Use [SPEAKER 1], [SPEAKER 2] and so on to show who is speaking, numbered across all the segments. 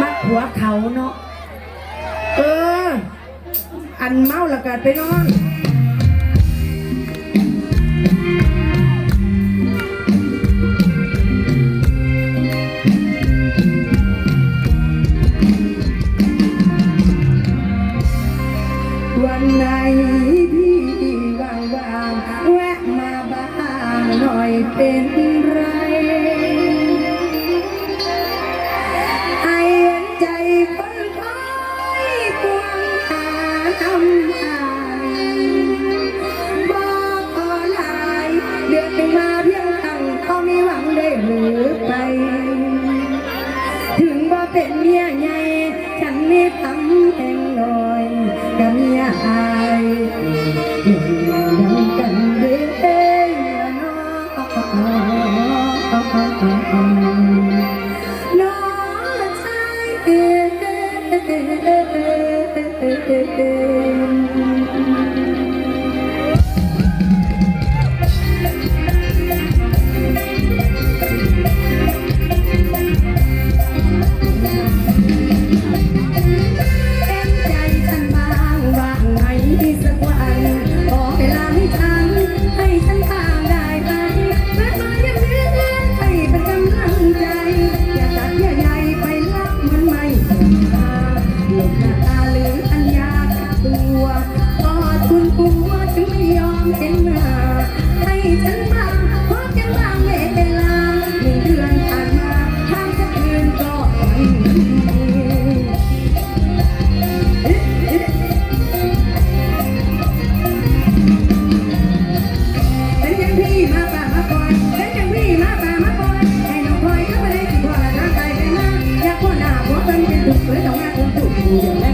[SPEAKER 1] มาหัวเขาเนาะ เออ อันเมาและกันไปนอนวันไหนพี่ว่างๆแวะมาบ้าน่อยเป็นไร อายเดินดังกันเด้อน้องน้องชาย you.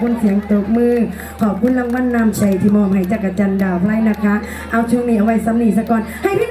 [SPEAKER 1] คุณเสียงตบมือ ขอบคุณรางวัลนนำชัยที่มอบให้จักรจันดาวไพรนะคะ เอาช่วงนี้เอาไว้สำนีสะก่อนให้พี่